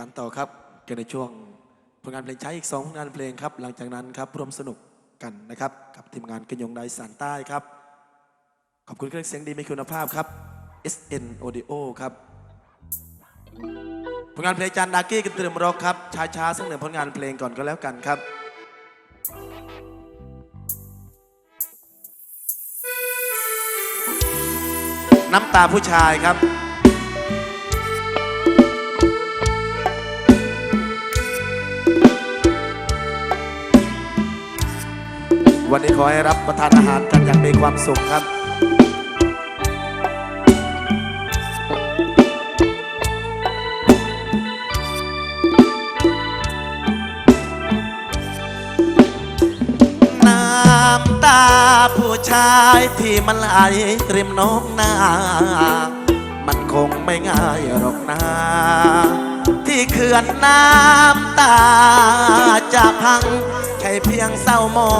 ตันต่อครับกันในช่วงผลงานเพลงใช้อีกสองผลงานเพลงครับ หลังจากนั้นครับร่วมสนุกกันนะครับ กับทีมงานกระยงไดสานใต้ครับ ขอบคุณเครื่องเสียงดีมีคุณภาพครับ SN Audio ครับผลงานเพลงจานดากี้กันเตรียมร็อกครับช้าๆสักหนึ่งผลงานเพลงก่อนก็แล้วกันครับน้ำตาผู้ชายครับ วันนี้ขอให้รับประทานอาหารกันอย่างมีความสุขครับน้ำตาผู้ชายที่มันไหลริมน้องนา มันคงไม่ง่ายหรอกนะ ที่เขื่อนน้ำตาจะพัง ค่เพียงเศร้ามอ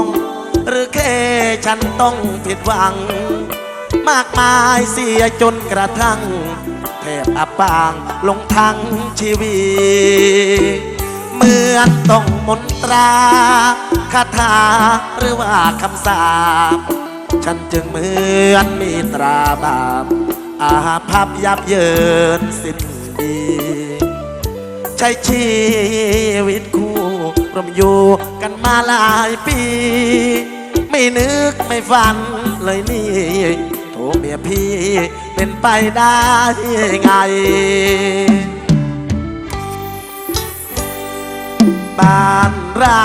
ง หรือแค่ฉันต้องผิดหวัง มากมายเสียจนกระทั่งแทบอับปางลงทั้งชีวิตเหมือนต้องมนตราคาถาหรือว่าคำสาปฉันจึงเหมือนมีตราบาปอาภัพยับเยินสิ้นดี ใช้ชีวิตคู่ รวมอยู่กันมาหลายปี ไม่นึกไม่ฝันเลยนี่โถเมียพี่เป็นไปได้ไง บ้านเรา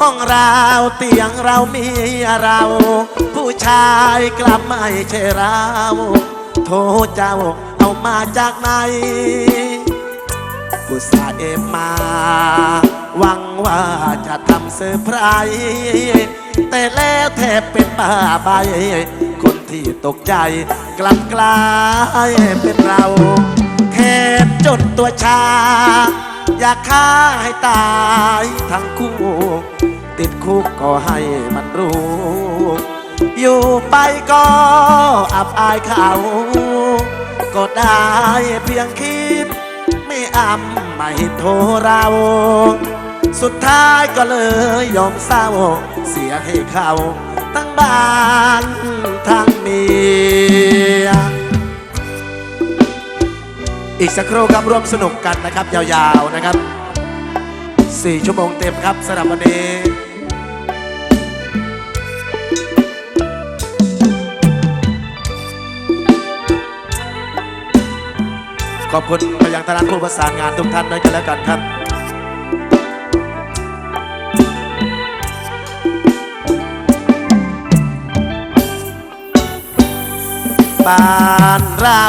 ห้องเราเตียงเรามีเรา ผู้ชายกลับไม่ใช่เราโทษเจ้าเอามาจากไหนกุศาเอมมา หวังว่าจะทำเซอร์ไพรส์แต่แล้วแทบเป็นบ้าใบคนที่ตกใจกลับกลายเป็นเราแค้นจนตัวชา อยากฆ่าให้ตายทั้งคู่ ติดคุกก็ให้มันรู้ อยู่ไปก็อับอายเขา ก็ได้เพียงคิด ไม่อำไม่โทรเรา สุดท้ายก็เลยยอมเศร้า เสียให้เขาทั้งบ้านทั้งเมียอีกสักครู่ครับร่วมสนุกกันนะครับ ยาวๆนะครับ 4 ชั่วโมงเต็มครับสำหรับวันนี้ขอบคุณไปยังทางผู้ประสานงานทุกท่านด้วยกันแล้วกันครับ บ้านเรา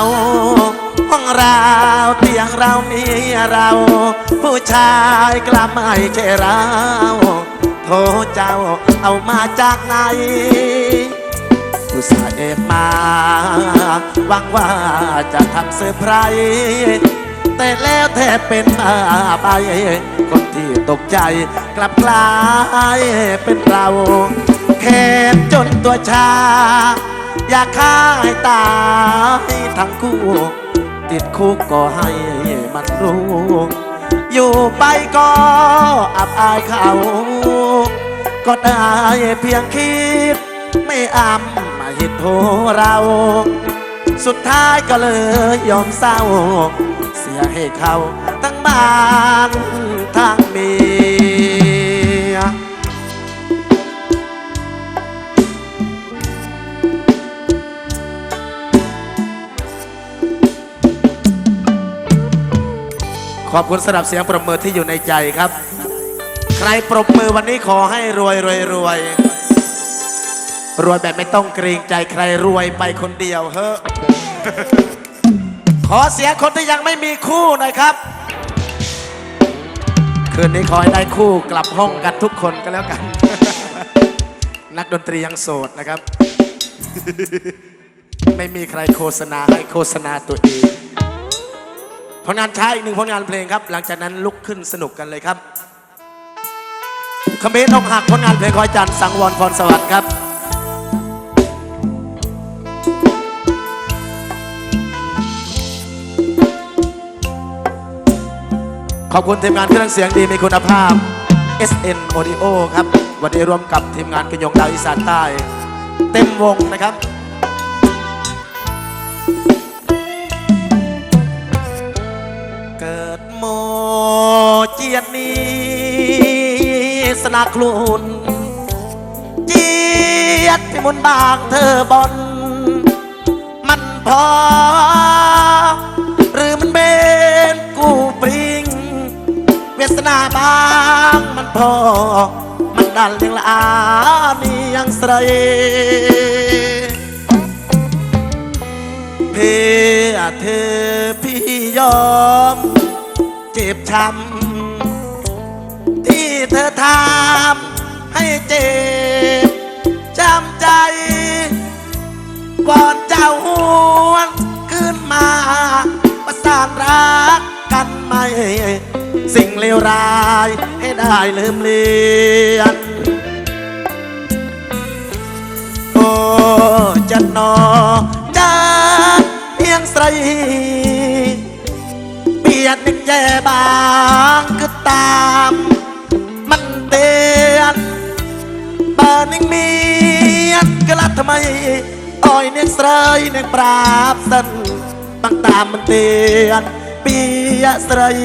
ห้องเราเตียงเรามีเรา ผู้ชายกลับไม่ใช่เราโทษเจ้าเอามาจากไหนผู้สายเอฟมาหวังว่าจะทำเซอร์ไพรส์แต่แล้วแทบเป็นบ้าไปคนที่ตกใจกลับกลายเป็นเราแค้นจนตัวชา อยากฆ่าให้ตายทั้งคู่ ติดคุกก็ให้มันรู้ อยู่ไปก็อับอายเขา ก็ได้เพียงคิด ไม่อำไม่โทรเรา สุดท้ายก็เลยยอมเศร้า เสียให้เขา ทั้งบ้านทั้งเมีย ขอบคุณสำหรับเสียงปรบมือที่อยู่ในใจครับ ใครปรบมือวันนี้ขอให้รวยรวยรวยรวยแบบไม่ต้องเกรงใจใครรวยไปคนเดียวเฮ้อขอเสียงคนที่ยังไม่มีคู่หน่อยครับ คืนนี้ขอให้ได้คู่กลับห้องกันทุกคนก็แล้วกัน นักดนตรียังโสดนะครับ ไม่มีใครโฆษณาให้โฆษณาตัวเอง ผลงานช้าอีกหนึ่งผลงานเพลงครับ หลังจากนั้นลุกขึ้นสนุกกันเลยครับคอมเมนต์อกหักผลงานเพลงคอยจันทร์สังวรพรสวัสดิ์ครับขอบคุณทีมงานเครื่องเสียงดีมีคุณภาพ SN Audio ครับ วันนี้ร่วมกับทีมงานกระยงดาวอีสานใต้ เต็มวงนะครับ สนักลุนเจียดพิมุนบางเธอบอนมันพอ หรือมันเป็นกูปริง เวสนาบางมันพอ มันดันยังละอานี่ยังใสเพื่อเธอพี่ยอม เจ็บช้ำ เธอทำให้เจ็บจำใจวอนเจ้าหวนขึ้นมา ประสานรักกันไหม สิ่งเลวร้ายให้ได้ลืมเลือนโอ้จะนอจะเพียงใสเปียนหนึ่งแย่บางก็ตาม รายเนียงปราบสันตั้งตามมันเตือนเปียสราย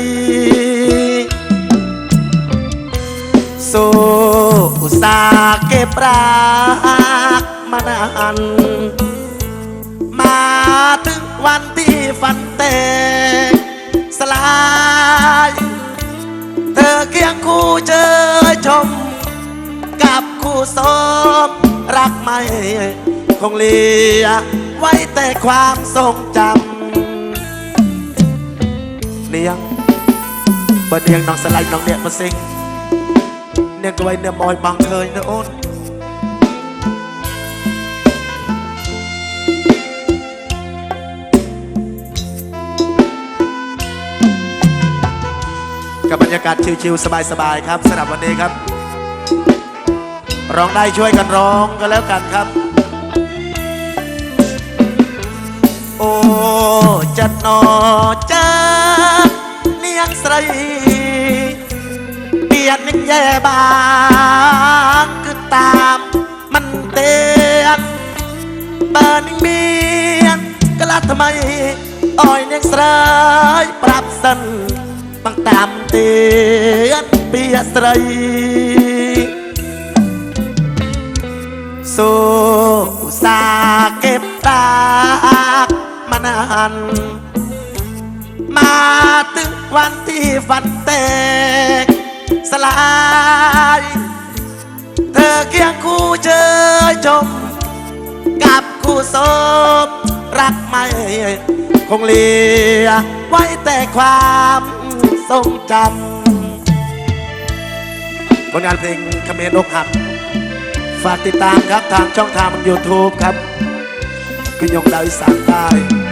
สู้อุตสาห์เก็บรักมานาน มาถึงวันที่ฝันแตกสลาย เธอเคียงคู่เจอชม กับคู่ สมรักไม่คงเลียไว้แต่ความทรงจำเนียงเปิดเนียงน้องสไลด์น้องเนี่ยมาสิงเนียงก็ไว้เนื้อมอยบางเคยเนื้อโอนกับบรรยากาศชิวๆสบายๆครับสำหรับวันนี้ครับ ร้องได้ช่วยกันร้องก็แล้วกันครับ โอ้จะนอจะเนียงใสเปียนนึ่งแย่บางคือตามมันเตือนบอร์หนึ่งเมียนก็ลัดทำไมอ้อยเนียงสายปรับสันบังตามเตือนเปียสไร สู้อุตสาเก็บรักมานานมาถึงวันที่ฝันแตกสลาย เธอเคียงคู่เชยชม กับคู่สมรักไม่คงเหลียไว้แต่ความทรงจำผลงานเพลงคำเมนอกหัก ฝากติดตามครับทางช่องทางยูทูบครับ คุณยงดาวอีสานใต้